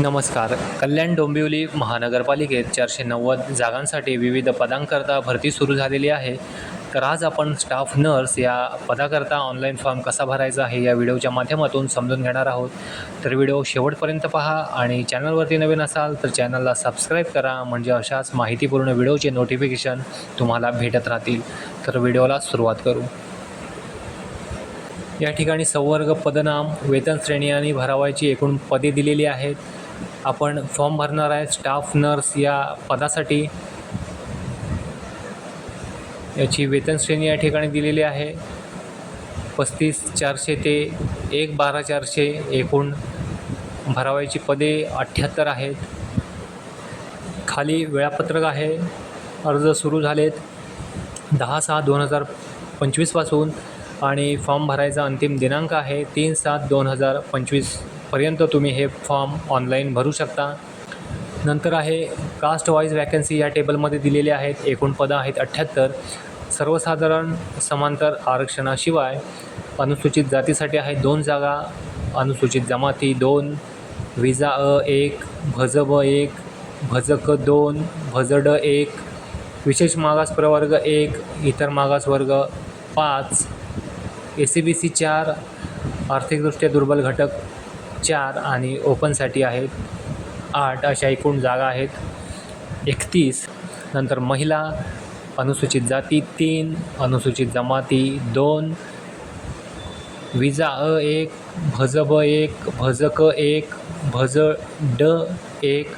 नमस्कार. कल्याण डोंबिवली महानगरपालिकेत चारशे नव्वद जागांसाठी विविध पदांकरता भरती सुरू झालेली आहे. तर आज आपण स्टाफ नर्स या पदाकरता ऑनलाईन फॉर्म कसा भरायचा आहे या व्हिडिओच्या माध्यमातून समजून घेणार आहोत. तर व्हिडिओ शेवटपर्यंत पहा आणि चॅनलवरती नवीन असाल तर चॅनलला सबस्क्राईब करा म्हणजे अशाच माहितीपूर्ण व्हिडिओचे नोटिफिकेशन तुम्हाला भेटत राहतील. तर व्हिडिओला सुरुवात करू. या ठिकाणी संवर्ग पदनाम वेतन श्रेणी आणि भरावायची एकूण पदे दिलेली आहेत. आपण फॉर्म भरणार आहे स्टाफ नर्स या पदासाठी. याची वेतन श्रेणी या ठिकाणी दिलेली आहे. पस्तीस चारशे ते एक बारा चारशे एकूण भरावायची पदे अठ्ठ्याहत्तर आहेत. खाली वेळापत्रक आहे. अर्ज सुरू झालेत. दहा सहा दोन हजार पंचवीसपासून आणि फॉर्म भरायचा अंतिम दिनांक आहे तीन सात दोन हजार पंचवीस. पर्यंत तुम्ही हे फॉर्म ऑनलाईन भरू शकता. नंतर आहे कास्ट वाईज वॅकन्सी या टेबलमध्ये दिलेले आहेत. एकूण पदं आहेत अठ्ठ्याहत्तर. सर्वसाधारण समांतर आरक्षणाशिवाय अनुसूचित जातीसाठी आहे दोन जागा अनुसूचित जमाती दोन विजा अ एक भज ब एक भज क दोन भज ड एक विशेष मागास प्रवर्ग एक इतर मागास वर्ग पाच ए सी बी सी चार आर्थिकदृष्ट्या दुर्बल घटक चार आणि ओपनसाठी आहेत आठ अशा एकूण जागा आहेत. एकतीस नंतर महिला अनुसूचित जाती तीन अनुसूचित जमाती दोन विजा अ एक भज ब एक भज क एक भज ड एक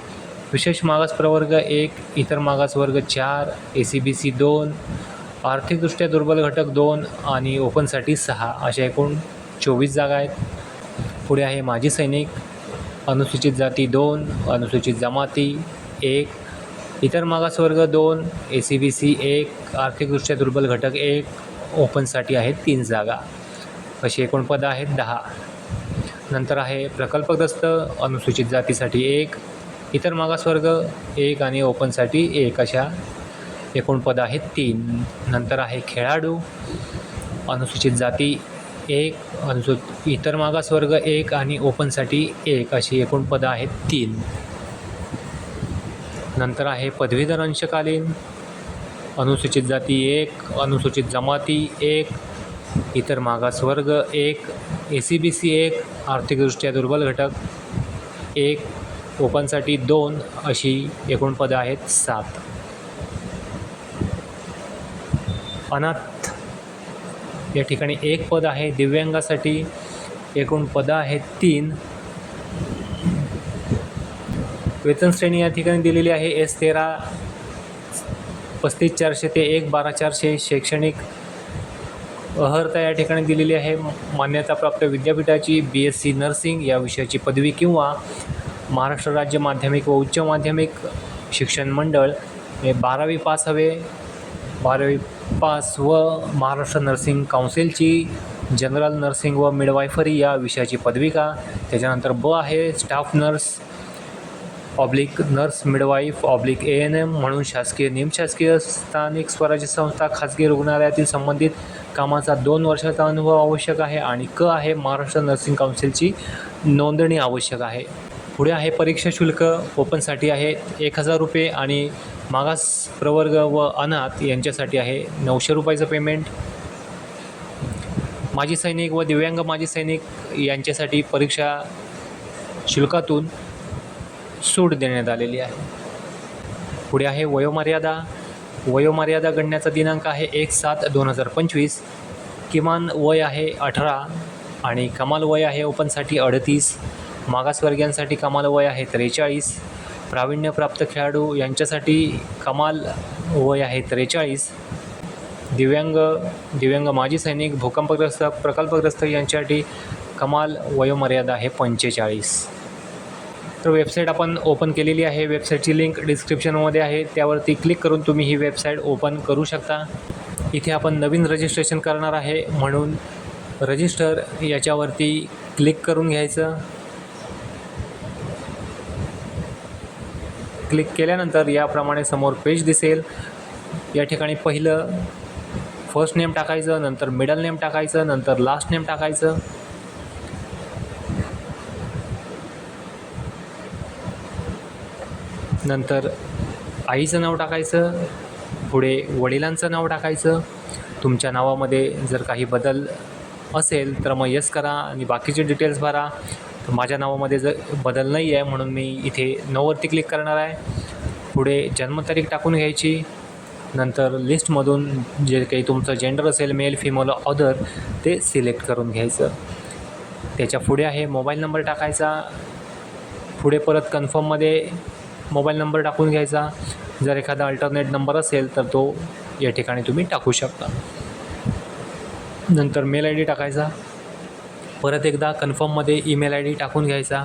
विशेष मागास प्रवर्ग एक इतर मागास वर्ग चार ए सी बी सी दोन आर्थिकदृष्ट्या दुर्बल घटक दोन आणि ओपनसाठी सहा अशा एकूण चोवीस जागा आहेत. पुढे आहे माजी सैनिक अनुसूचित जाती दोन अनुसूचित जमाती एक इतर मागासवर्ग दोन ए सी बी सी एक आर्थिकदृष्ट्या दुर्बल घटक एक ओपनसाठी आहेत तीन जागा. अशी एकूण पदं आहेत दहा. नंतर आहे प्रकल्पग्रस्त अनुसूचित जातीसाठी एक इतर मागासवर्ग एक आणि ओपनसाठी एक अशा एकूण पदं आहेत तीन. नंतर आहे खेळाडू अनुसूचित जाती एक अनुसूच इतर मागासवर्ग एक आणि ओपनसाठी एक अशी एकूण पदं आहेत तीन. नंतर आहे पदवीधर अंशकालीन अनुसूचित जाती एक अनुसूचित जमाती एक इतर मागासवर्ग एक ए सी बी सी एक आर्थिकदृष्ट्या दुर्बल घटक एक ओपनसाठी दोन अशी एकूण पदं आहेत सात. अनाथ या ठिकाणी एक पद आहे. दिव्यांगासाठी एकूण पदं आहेत तीन. वेतन श्रेणी या ठिकाणी दिलेली आहे. एस तेरा पस्तीस चारशे ते एक बारा चारशे शैक्षणिक अहर्ता या ठिकाणी दिलेली आहे. मान्यताप्राप्त विद्यापीठाची बी एस सी नर्सिंग या विषयाची पदवी किंवा महाराष्ट्र राज्य माध्यमिक व उच्च माध्यमिक शिक्षण मंडळ हे बारावी पास हवे. बारावी पास व महाराष्ट्र नर्सिंग काउन्सिलची जनरल नर्सिंग व मिडवायफरी या विषयाची पदविका. त्याच्यानंतर ब आहे staff nurse oblique nurse midwife oblique A N M म्हणून शासकीय निमशासकीय स्थानिक स्वराज्य संस्था खाजगी रुग्णालयातील संबंधित कामाचा दोन वर्षाचा अनुभव आवश्यक आहे आणि क आहे महाराष्ट्र नर्सिंग काउन्सिलची नोंदणी आवश्यक आहे. पुढे आहे परीक्षा शुल्क ओपनसाठी आहे एक हजार रुपये आणि मागास प्रवर्ग व अनाथ यांच्यासाठी आहे नऊशे रुपयाचं पेमेंट माजी सैनिक व दिव्यांग माजी सैनिक यांच्यासाठी परीक्षा शुल्कातून सूट देण्यात आलेली आहे. पुढे आहे वयोमर्यादा. वयोमर्यादा गणण्याचा दिनांक आहे एक सात दोन हजार पंचवीस. किमान वय आहे अठरा आणि कमाल वय आहे ओपनसाठी अडतीस. मागासवर्गीयांसाठी कमाल वय आहे त्रेचाळीस. प्रावीण्यप्राप्त खेळाडू यांच्यासाठी कमाल वय आहे त्रेचाळीस. दिव्यांग दिव्यांग माजी सैनिक भूकंपग्रस्त प्रकल्पग्रस्त यांच्यासाठी कमाल वयोमर्यादा आहे पंचेचाळीस. तर वेबसाईट आपण ओपन केलेली आहे. वेबसाईटची लिंक डिस्क्रिप्शनमध्ये आहे. त्यावरती क्लिक करून तुम्ही ही वेबसाईट ओपन करू शकता. इथे आपण नवीन रजिस्ट्रेशन करणार आहे म्हणून रजिस्टर याच्यावरती क्लिक करून घ्यायचं. क्लिक केल्यानंतर याप्रमाणे समोर पेज दिसेल. या ठिकाणी पहिलं फर्स्ट नेम टाकायचं नंतर मिडल नेम टाकायचं नंतर लास्ट नेम टाकायचं. नंतर आईचं नाव टाकायचं पुढे वडिलांचं नाव टाकायचं. तुमच्या नावामध्ये जर काही बदल असेल तर मग यस करा आणि बाकीचे डिटेल्स भरा. माझ्या नावामध्ये जर बदल नाही आहे म्हणून मी इथे नऊवरती क्लिक करणार आहे. पुढे जन्मतारीख टाकून घ्यायची. नंतर लिस्टमधून जे काही तुमचं जेंडर असेल मेल फिमेल अदर ते सिलेक्ट करून घ्यायचं. त्याच्या पुढे आहे मोबाईल नंबर टाकायचा. पुढे परत कन्फर्ममध्ये मोबाईल नंबर टाकून घ्यायचा. जर एखादा अल्टरनेट नंबर असेल तर तो या ठिकाणी तुम्ही टाकू शकता. नंतर मेल आय डी टाकायचा. परत एकदा कन्फर्ममध्ये ईमेल आय डी टाकून घ्यायचा.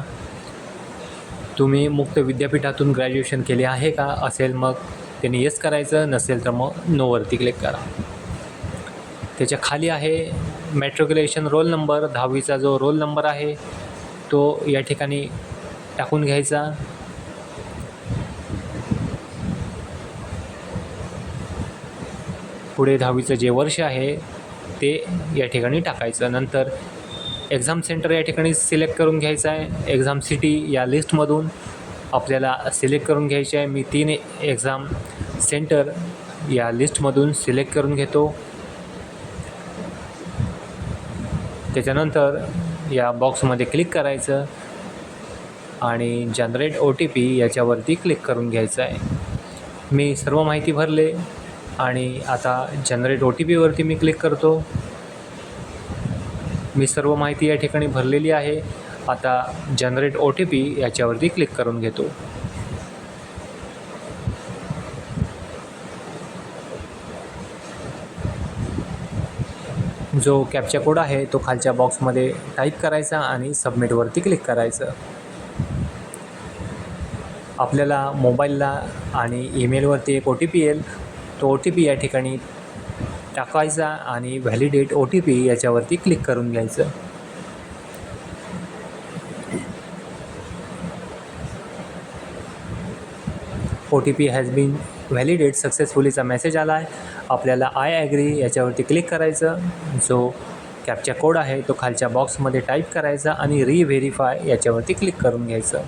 तुम्ही मुक्त विद्यापीठातून ग्रॅज्युएशन केले आहे का? असेल मग त्यांनी येस करायचं नसेल तर मग नोवरती क्लिक करा. त्याच्याखाली आहे मॅट्रिक्युलेशन रोल नंबर दहावीचा जो रोल नंबर आहे तो या ठिकाणी टाकून घ्यायचा. पुढे दहावीचं जे वर्ष आहे ते या ठिकाणी टाकायचं. नंतर एक्झाम सेंटर या ठिकाणी सिलेक्ट करून घ्यायचं आहे. एक्झाम सिटी या लिस्टमधून आपल्याला सिलेक्ट करून घ्यायची आहे. मी तीन एक्झाम सेंटर या लिस्टमधून सिलेक्ट करून घेतो. त्याच्यानंतर या बॉक्समध्ये क्लिक करायचं आणि जनरेट ओ टी पी याच्यावरती क्लिक करून घ्यायचं आहे. मी सर्व माहिती भरले आणि आता जनरेट ओ टी पीवरती मी क्लिक करतो. मी सर्व माहिती या ठिकाणी भरलेली आहे. आता जनरेट ओ टी पी याच्यावरती क्लिक करून घेतो. जो कॅपचा कोड आहे तो खालच्या बॉक्समध्ये टाईप करायचा आणि सबमिटवरती क्लिक करायचं. आपल्याला मोबाईलला आणि ईमेलवरती एक ओ टी पी येईल. तो ओ टी पी या ठिकाणी टाकायचा आणि व्हॅलिडेट ओ टी पी याच्यावरती क्लिक करून घ्यायचं. O T P has been validate सक्सेसफुलीचा message आला आहे आपल्याला आय ॲग्री याच्यावरती क्लिक करायचं. जो कॅपचा कोड आहे तो खालच्या बॉक्समध्ये टाईप करायचा आणि रिव्हेरीफाय याच्यावरती क्लिक करून घ्यायचं.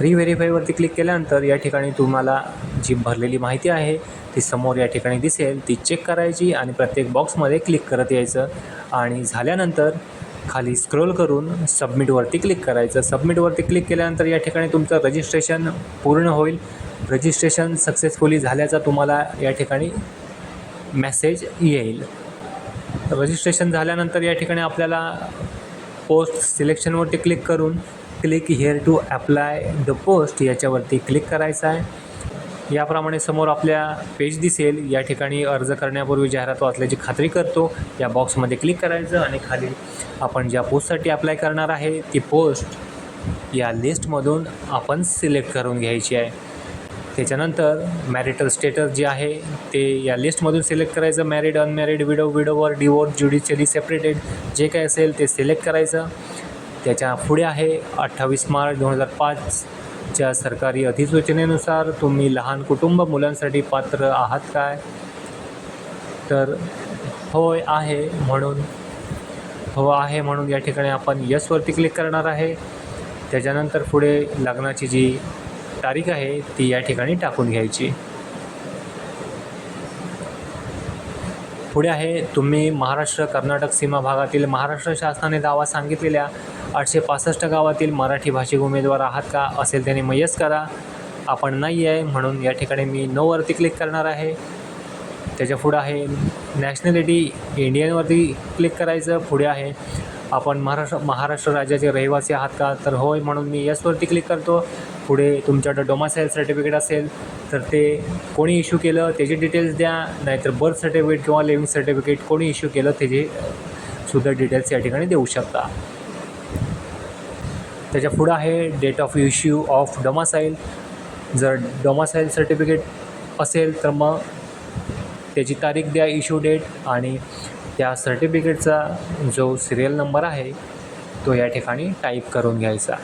रिव्हेरीफायवरती क्लिक केल्यानंतर या ठिकाणी तुम्हाला जी भरलेली माहिती आहे ती समोर या ठिकाणी दिसेल. ती चेक करायची आणि प्रत्येक बॉक्समध्ये क्लिक करत यायचं. आणि झाल्यानंतर खाली स्क्रोल करून सबमिटवरती क्लिक करायचं. सबमिटवरती क्लिक केल्यानंतर या ठिकाणी तुमचं रजिस्ट्रेशन पूर्ण होईल. रजिस्ट्रेशन सक्सेसफुली झाल्याचा तुम्हाला या ठिकाणी मेसेज येईल. रजिस्ट्रेशन झाल्यानंतर या ठिकाणी आपल्याला पोस्ट सिलेक्शनवरती क्लिक करून click here to apply the post याच्यावरती क्लिक करायचं आहे. याप्रमाणे समोर आपल्या पेज दिसेल. या ठिकाणी अर्ज करण्यापूर्वी जाहिरात वाचल्याची खात्री करतो. या बॉक्समध्ये क्लिक करायचं आणि खाली आपण ज्या पोस्टसाठी अप्लाय करणार आहे ती पोस्ट या लिस्टमधून आपण सिलेक्ट करून घ्यायची आहे. त्याच्यानंतर मॅरिटल स्टेटस जे आहे ते या लिस्टमधून सिलेक्ट करायचं. Married unmarried widow widower divorce judicially separated जे काय असेल ते सिलेक्ट करायचं. त्याच्या पुढे आहे अठ्ठावीस मार्च दोन हजार पाच. च्या सरकारी अधिसूचनेनुसार तुम्ही लहान कुटुंब मुलांसाठी पात्र आहात काय? तर होय आहे म्हणून हो आहे म्हणून या ठिकाणी आपण यसवरती क्लिक करणार आहे. त्याच्यानंतर पुढे लग्नाची जी तारीख आहे ती या ठिकाणी टाकून घ्यायची. पुढे आहे तुम्ही महाराष्ट्र कर्नाटक सीमा भागातील महाराष्ट्र शासनाने दावा सांगितलेल्या आठशे पासष्ट गावातील मराठी भाषिक उमेदवार आहात का असेल त्याने मयस करा. आपण नाही आहे म्हणून या ठिकाणी मी नोवरती क्लिक करणार आहे. त्याच्या पुढं आहे नॅशनॅलिटी इंडियनवरती क्लिक करायचं. पुढे आहे आपण महाराष्ट्र महाराष्ट्र राज्याचे रहिवासी आहात का? तर होय म्हणून मी यसवरती क्लिक करतो. पुढे तुमच्याकडं डोमासाईल सर्टिफिकेट असेल तर ते कोणी इश्यू केलं त्याचे डिटेल्स द्या. नाहीतर बर्थ सर्टिफिकेट किंवा लिव्हिंग सर्टिफिकेट कोणी इश्यू केलं त्याचे सुद्धा डिटेल्स या ठिकाणी देऊ शकता. त्याच्या पुढं आहे date of issue of domicile जर डोमासाईल सर्टिफिकेट असेल तर मग त्याची तारीख द्या इश्यू डेट आणि त्या सर्टिफिकेटचा जो सिरियल नंबर आहे तो या ठिकाणी टाईप करून घ्यायचा.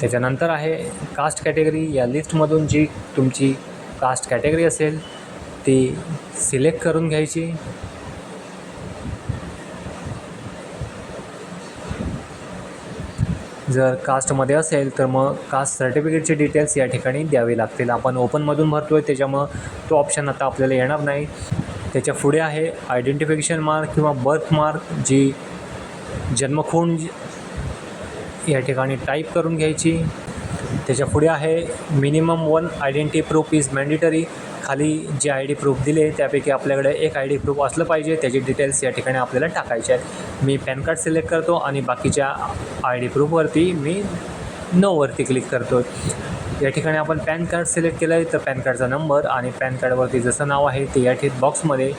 त्याच्यानंतर आहे कास्ट कॅटेगरी या लिस्टमधून जी तुमची कास्ट कॅटेगरी असेल ती सिलेक्ट करून घ्यायची. जर कास्टमध्ये असेल तर मग कास्ट सर्टिफिकेटचे डिटेल्स या ठिकाणी द्यावे लागतील. आपण ओपनमधून भरतो आहे त्याच्यामुळं तो ऑप्शन आता आपल्याला येणार नाही. त्याच्या पुढे आहे आयडेंटिफिकेशन मार्क किंवा बर्थ मार्क जी जन्मखूण या ठिकाणी टाईप करून घ्यायची. त्याच्या पुढे आहे minimum one identity proof is mandatory. खाली जे आय डी प्रूफ दिले त्यापैकी आपल्याकडे एक आय डी प्रूफ असलं पाहिजे. त्याचे डिटेल्स या ठिकाणी आपल्याला टाकायचे आहेत. मी पॅन कार्ड सिलेक्ट करतो आणि बाकीच्या आय डी प्रूफवरती मी नोवरती क्लिक करतो या ठिकाणी आपण पॅन कार्ड सिलेक्ट केलं आहे तर पॅन कार्डचा नंबर आणि पॅन कार्डवरती जसं नाव आहे ते या ठिक बॉक्समध्ये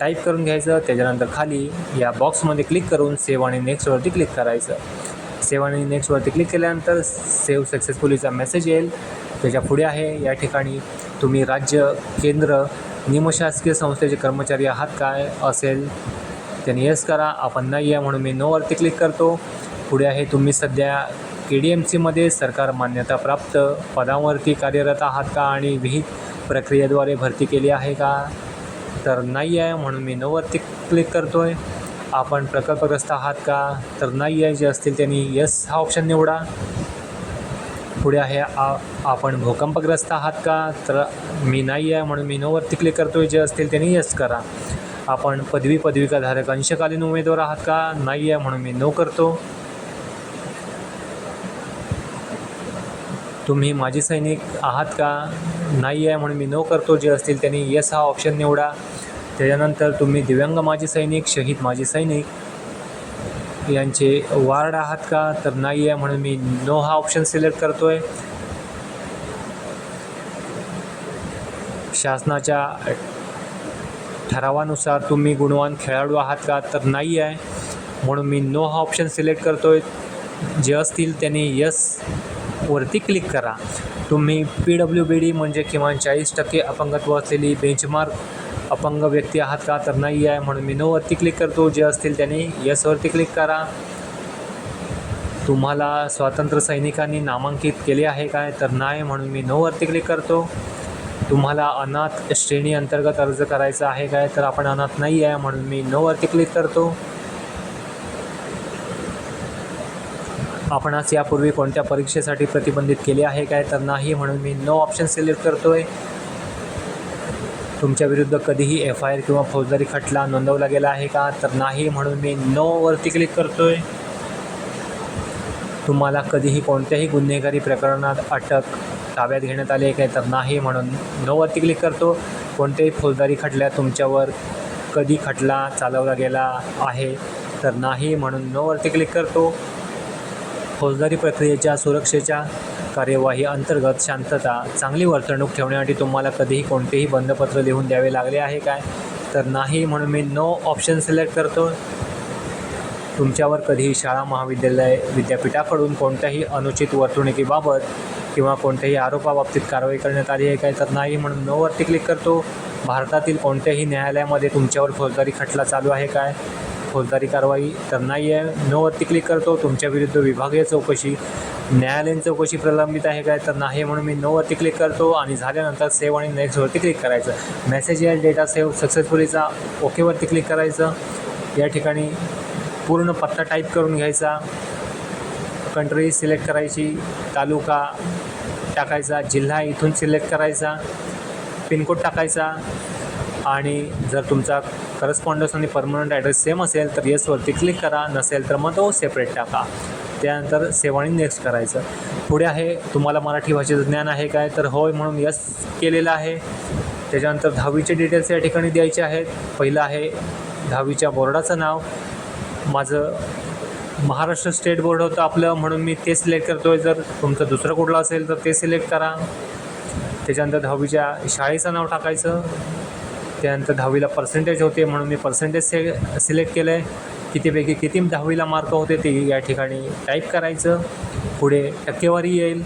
टाईप करून घ्यायचं. त्याच्यानंतर खाली या बॉक्समध्ये क्लिक करून सेव्ह आणि नेक्स्टवरती क्लिक करायचं. सेव्ह आणि नेक्स्टवरती क्लिक केल्यानंतर सेव्ह सक्सेसफुलीचा मेसेज येईल. त्याच्या पुढे आहे या ठिकाणी तुम्ही राज्य केंद्र निमशासकीय संस्थेचे कर्मचारी आहात काय असेल त्यांनी येस करा. आपण नाही आहे म्हणून मी नोवरती क्लिक करतो. पुढे आहे तुम्ही सध्या के डी एम सीमध्ये सरकार मान्यताप्राप्त पदावरती कार्यरत आहात का आणि विहित प्रक्रियेद्वारे भरती केली आहे का? तर नाही आहे म्हणून मी नोवरती क्लिक करतो आहे आपण प्रकल्पग्रस्त आहात का? तर नाही आहे. जे असतील त्यांनी यस हा ऑप्शन निवडा. पुढे आहे आ आपण भूकंपग्रस्त आहात का? तर मी नाही आहे म्हणून मी नोवरती क्लिक करतो आहे जे असतील त्यांनी यस करा. आपण पदवी पदविकाधारक अंशकालीन उमेदवार आहात का? नाही आहे म्हणून मी नो करतो. तुम्ही माजी सैनिक आहात का? नाही आहे म्हणून मी नो करतो. जे असतील त्यांनी यस हा ऑप्शन निवडा. त्याच्यानंतर तुम्ही दिव्यांग माजी सैनिक शहीद माजी सैनिक यांचे वार्ड आहात का? तर नाही आहे म्हणून मी नो हा ऑप्शन सिलेक्ट करतो आहे शासनाच्या ठरावानुसार तुम्ही गुणवान खेळाडू आहात का? तर नाही आहे. म्हणून मी नो हा ऑप्शन सिलेक्ट करतो आहे जे असतील त्यांनी यस वरती क्लिक करा. तुम्ही पी डब्ल्यू बी डी म्हणजे किमान चाळीस टक्के अपंगत्व असलेली बेंचमार्क अपंग व्यक्ती आहात का? तर नाही आहे म्हणून मी नोवरती क्लिक करतो. जे असतील त्याने यसवरती क्लिक करा. तुम्हाला स्वातंत्र्य सैनिकांनी नामांकित केले आहे काय? तर नाही म्हणून मी नोवरती क्लिक करतो. तुम्हाला अनाथ श्रेणी अंतर्गत अर्ज करायचा आहे काय? तर आपण अनाथ नाही आहे म्हणून मी नोवरती क्लिक करतो. आपण आज यापूर्वी कोणत्या परीक्षेसाठी प्रतिबंधित केले आहे काय? तर नाही म्हणून मी नो ऑप्शन सिलेक्ट करतो आहे तुमच्या विरुद्ध कधीही एफ आय आर किंवा फौजदारी खटला नोंदवला गेला आहे का? तर नाही म्हणून मी नोवरती क्लिक करतो आहे तुम्हाला कधीही कोणत्याही गुन्हेगारी प्रकरणात अटक ताब्यात घेण्यात आली आहे काय? तर नाही म्हणून नोवरती क्लिक करतो. कोणत्याही फौजदारी खटल्यात तुमच्यावर कधी खटला चालवला गेला आहे? तर नाही म्हणून नोवरती क्लिक करतो. फौजदारी प्रक्रियेच्या सुरक्षेच्या कार्यवाही अंतर्गत शांतता चांगली वर्तणूक ठेवण्यासाठी तुम्हाला कधीही कोणतेही बंधपत्र लिहून द्यावे लागले आहे काय? तर नाही म्हणून मी नो ऑप्शन सिलेक्ट करतो. तुमच्यावर कधीही शाळा महाविद्यालय विद्यापीठाकडून कोणत्याही अनुचित वर्तणुकीबाबत किंवा कोणत्याही आरोपाबाबतीत कारवाई करण्यात आली आहे काय? तर नाही म्हणून नोवरती क्लिक करतो. भारतातील कोणत्याही न्यायालयामध्ये तुमच्यावर फौजदारी खटला चालू आहे काय? फौजदारी कारवाई तर नाही आहे नोवरती क्लिक करतो. तुमच्या विरुद्ध विभागीय चौकशी. न्यायालयीन चौकशी प्रलंबित आहे काय? तर नाही म्हणून मी नोवरती क्लिक करतो आणि झाल्यानंतर सेव्ह आणि नेक्स्टवरती क्लिक करायचं. मेसेज या डेटा सेव्ह सक्सेसफुलीचा ओकेवरती क्लिक करायचं. या ठिकाणी पूर्ण पत्ता टाईप करून घ्यायचा. कंट्री सिलेक्ट करायची. तालुका टाकायचा. जिल्हा इथून सिलेक्ट करायचा. पिनकोड टाकायचा. आणि जर तुमचा करस्पॉन्डन्स आणि परमनंट ॲड्रेस सेम असेल तर येसवरती क्लिक करा. नसेल तर मग तो सेपरेट टाका. त्यानंतर सेवाणी नेक्स्ट करायचं. पुढे आहे तुम्हाला मराठी भाषेचं ज्ञान आहे काय? तर होय म्हणून यस केलेलं आहे. त्याच्यानंतर दहावीचे डिटेल्स या ठिकाणी द्यायचे आहेत. पहिलं आहे दहावीच्या बोर्डाचं नाव. माझं महाराष्ट्र स्टेट बोर्ड होतं आपलं म्हणून मी ते सिलेक्ट करतो आहे जर तुमचं दुसरं कुठलं असेल तर ते सिलेक्ट करा. त्याच्यानंतर दहावीच्या शाळेचं नाव टाकायचं. त्यानंतर दहावीला पर्सेंटेज होते म्हणून मी पर्सेंटेज से सिलेक्ट केलं आहे कितीपैकी किती दहावीला मार्क होते ते या ठिकाणी टाईप करायचं. पुढे टक्केवारी येईल.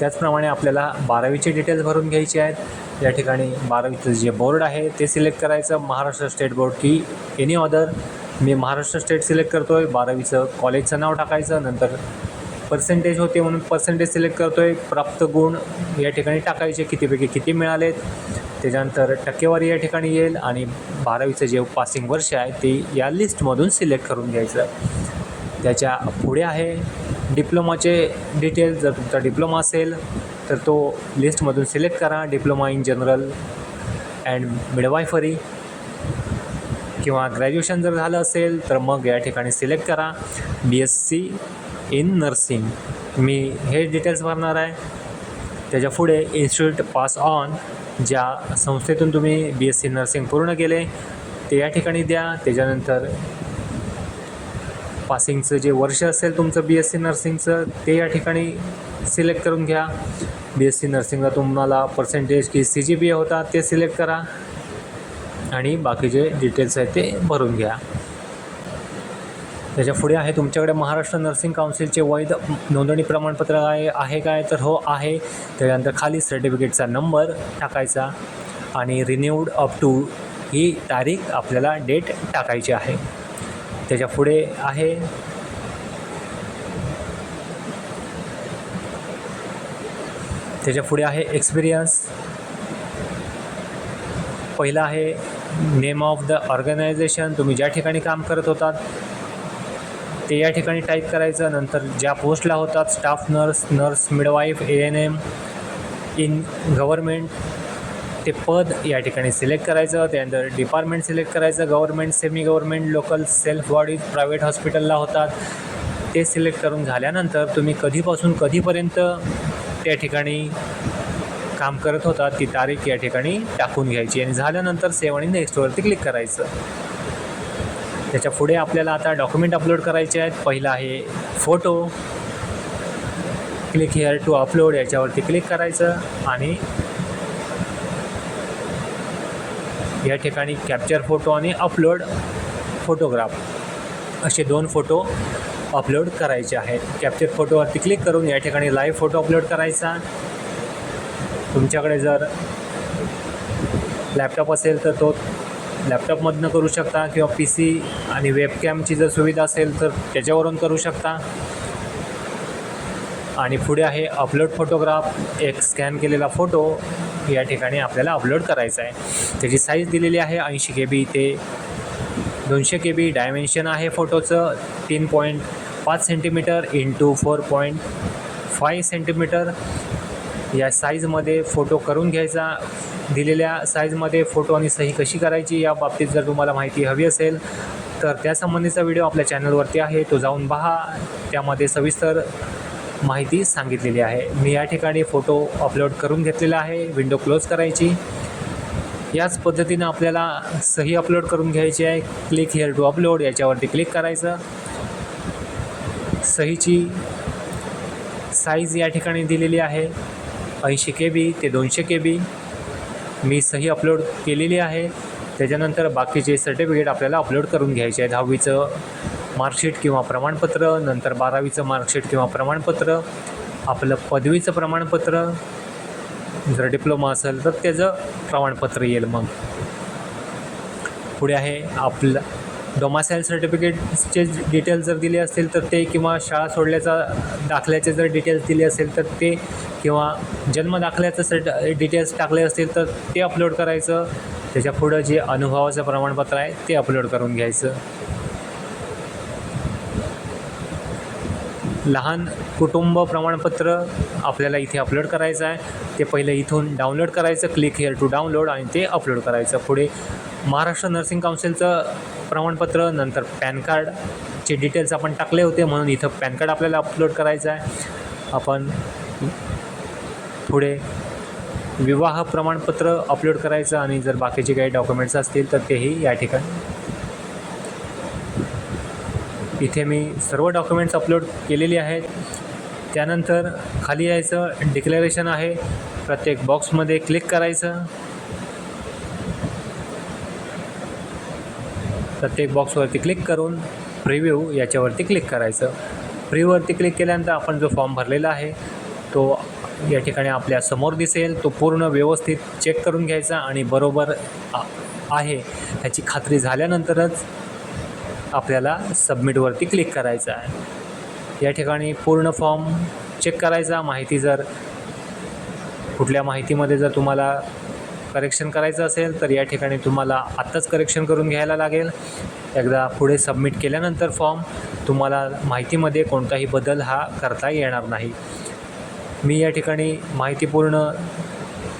त्याचप्रमाणे आपल्याला बारावीचे डिटेल्स भरून घ्यायचे आहेत. या ठिकाणी बारावीचं जे बोर्ड आहे ते सिलेक्ट करायचं. महाराष्ट्र स्टेट बोर्ड की एनी अदर मी महाराष्ट्र स्टेट सिलेक्ट करतो आहे बारावीचं कॉलेजचं नाव टाकायचं. नंतर पर्सेंटेज होते म्हणून पर्सेंटेज सिलेक्ट करतो आहे प्राप्त गुण या ठिकाणी टाकायचे. कितीपैकी किती मिळालेत. त्याच्यानंतर टक्केवारी या ठिकाणी येईल आणि बारावीचं जे पासिंग वर्ष आहे ते या लिस्टमधून सिलेक्ट करून घ्यायचं. त्याच्या पुढे आहे डिप्लोमाचे डिटेल्स जर तुमचा डिप्लोमा असेल तर तो लिस्टमधून सिलेक्ट करा. Diploma in general and midwifery किंवा ग्रॅज्युएशन जर झालं असेल तर मग या ठिकाणी सिलेक्ट करा. B S C in nursing मी हे डिटेल्स भरणार आहे. त्याच्या पुढे इन्स्टिट्यूट पास ऑन ज्या संस्थेतून तुम्ही बी एस सी नर्सिंग पूर्ण केले ते या ठिकाणी द्या. त्याच्यानंतर पासिंगचं जे वर्ष असेल तुमचं बी एस सी नर्सिंगचं ते या ठिकाणी सिलेक्ट करून घ्या. बी एस सी नर्सिंगला तुम्हाला पर्सेंटेज की सी जी बी ए होता ते सिलेक्ट करा. आणि बाकीचे डिटेल्स आहेत ते भरून घ्या. त्याच्या पुढे आहे तुमच्याकडे महाराष्ट्र नर्सिंग काउन्सिलचे वैध नोंदणी प्रमाणपत्र आहे आहे काय? तर हो आहे. त्याच्यानंतर खाली सर्टिफिकेटचा नंबर टाकायचा आणि रिन्यूड अप टू ही तारीख आपल्याला डेट टाकायची आहे. त्याच्या पुढे आहे. त्याच्या पुढे आहे एक्सपिरियन्स पहिला आहे नेम ऑफ द ऑर्गनायझेशन तुम्ही ज्या ठिकाणी काम करत होतात ते या ठिकाणी टाईप करायचं नंतर ज्या पोस्टला होतात staff nurse nurse midwife A N M in government ते पद या ठिकाणी सिलेक्ट करायचं त्यानंतर डिपार्टमेंट सिलेक्ट करायचं government semi government local self bodies private हॉस्पिटलला होतात. ते सिलेक्ट करून झाल्यानंतर तुम्ही कधीपासून कधीपर्यंत त्या ठिकाणी काम करत होता ती तारीख या ठिकाणी टाकून घ्यायची. आणि झाल्यानंतर सेव आणि नेक्स्टवरती क्लिक करायचं. त्याच्या पुढे आपल्याला आता डॉक्युमेंट अपलोड करायचे आहेत. पहिला आहे photo click here to upload याच्यावरती क्लिक करायचं. आणि या ठिकाणी कॅप्चर फोटो आणि अपलोड फोटोग्राफ असे दोन फोटो अपलोड करायचे आहेत. कॅप्चर फोटोवरती क्लिक करून या ठिकाणी लाईव्ह फोटो अपलोड करायचा. तुमच्याकडे जर लॅपटॉप असेल तर तो लॅपटॉपमधनं करू शकता किंवा पी सी आणि वेबकॅमची जर सुविधा असेल तर त्याच्यावरून करू शकता. आणि पुढे आहे अपलोड फोटोग्राफ एक स्कॅन केलेला फोटो या ठिकाणी आपल्याला अपलोड करायचा आहे. त्याची साईज दिलेली आहे ऐंशी के बी ते दोनशे के बी डायमेन्शन आहे फोटोचं तीन पॉईंट पाच centimetre into four point five centimetre या साईजमध्ये फोटो करून घ्यायचा. दिलेल्या साईजमध्ये फोटो आणि सही कशी करायची या बाबतीत जर तुम्हाला माहिती हवी असेल तर त्यासंबंधीचा व्हिडिओ आपल्या चॅनलवरती आहे. तो जाऊन पहा. त्यामध्ये सविस्तर माहिती सांगितलेली आहे. मी या ठिकाणी फोटो अपलोड करून घेतलेला आहे. विंडो क्लोज करायची. याच पद्धतीनं आपल्याला सही अपलोड करून घ्यायची आहे. क्लिक हिअर टू अपलोड याच्यावरती क्लिक करायचं. सहीची साईज या ठिकाणी दिलेली आहे. ऐंशी के बी ते दोनशे के बी मी सही अपलोड केलेली आहे. त्याच्यानंतर बाकीचे सर्टिफिकेट आपल्याला अपलोड करून घ्यायचे आहे दहावीचं मार्कशीट किंवा प्रमाणपत्र नंतर बारावीचं मार्कशीट किंवा प्रमाणपत्र आपलं पदवीचं प्रमाणपत्र. जर डिप्लोमा असेल तर त्याचं प्रमाणपत्र येईल मग. पुढे आहे आपलं डोमासाईल सर्टिफिकेटचे डिटेल्स जर दिले असतील तर ते किंवा शाळा सोडल्याचा दाखल्याचे जर डिटेल्स दिले असेल तर ते किंवा जन्म दाखल्याचं सर्ट डिटेल्स टाकले असतील तर ते अपलोड करायचं. त्याच्या पुढं जे अनुभवाचं प्रमाणपत्र आहे ते अपलोड करून घ्यायचं. लहान कुटुंब प्रमाणपत्र आपल्याला इथे अपलोड करायचं आहे. ते पहिलं इथून डाउनलोड करायचं क्लिक हिअर टू डाउनलोड आणि ते अपलोड करायचं. पुढे महाराष्ट्र नर्सिंग काउन्सिलचं प्रमाणपत्र नंतर पॅन कार्डचे डिटेल्स आपण टाकले होते म्हणून इथं पॅन कार्ड आपल्याला अपलोड करायचं आहे. आपण पुढे विवाह प्रमाणपत्र अपलोड करायचं आणि जर बाकीचे काही डॉक्युमेंट्स असतील तर तेही या ठिकाणी. इथे मी सर्व डॉक्युमेंट्स अपलोड केलेली आहेत. त्यानंतर खाली यायचं डिक्लेरेशन आहे. प्रत्येक बॉक्समध्ये क्लिक करायचं. प्रत्येक बॉक्सवरती क्लिक करून प्रिव्ह्यू याच्यावरती क्लिक करायचं. प्रिव्ह्यूवरती क्लिक केल्यानंतर आपण जो फॉर्म भरलेला आहे तो या ठिकाणी आपल्यासमोर दिसेल. तो पूर्ण व्यवस्थित चेक करून घ्यायचा आणि बरोबर आहे ह्याची खात्री झाल्यानंतरच आपल्याला सबमिटवरती क्लिक करायचं आहे. या ठिकाणी पूर्ण फॉर्म चेक करायचा. माहिती जर कुठल्या माहितीमध्ये जर तुम्हाला करेक्शन करायचं असेल तर या ठिकाणी तुम्हाला आत्ताच करेक्शन करून घ्यायला लागेल. एकदा पुढे सबमिट केल्यानंतर फॉर्म तुम्हाला माहितीमध्ये कोणताही बदल हा करता येणार नाही. मी या ठिकाणी माहिती पूर्ण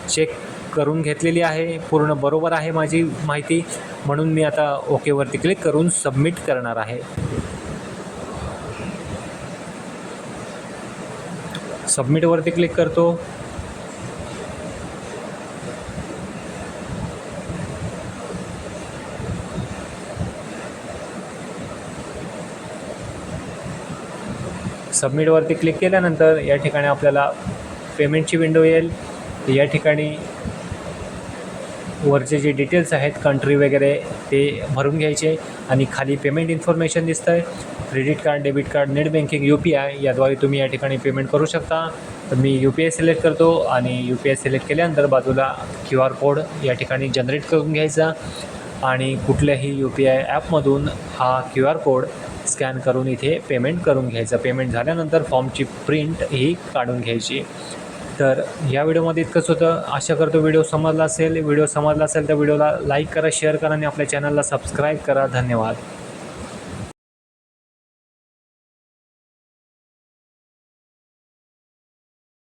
चेक करून घेतलेली आहे. पूर्ण बरोबर आहे माझी माहिती. म्हणून मी आता ओकेवरती क्लिक करून सबमिट करणार आहे. सबमिटवरती क्लिक करतो. सबमिटवरती क्लिक केल्यानंतर या ठिकाणी आपल्याला पेमेंटची विंडो येईल. या ठिकाणी वरचे जे डिटेल्स आहेत कंट्री वगैरे ते भरून घ्यायचे आणि खाली पेमेंट इन्फॉर्मेशन दिसतं आहे credit card debit card net banking U P I याद्वारे तुम्ही या ठिकाणी पेमेंट करू शकता. तर मी यू पी आय सिलेक्ट करतो आणि यू पी आय सिलेक्ट केल्यानंतर बाजूला क्यू आर कोड या ठिकाणी जनरेट करून घ्यायचा. आणि कुठल्याही यू पी आय ॲपमधून हा क्यू आर कोड स्कॅन करून इथे पेमेंट करून घ्यायचं. पेमेंट झाल्यानंतर फॉर्मची प्रिंट ही काढून घ्यायची. तर या व्हिडिओमध्ये इतकंच होतं. आशा करतो व्हिडिओ समजला असेल. व्हिडिओ समजला असेल तर व्हिडिओला लाईक करा शेअर करा आणि आपल्या चॅनलला सबस्क्राईब करा. धन्यवाद.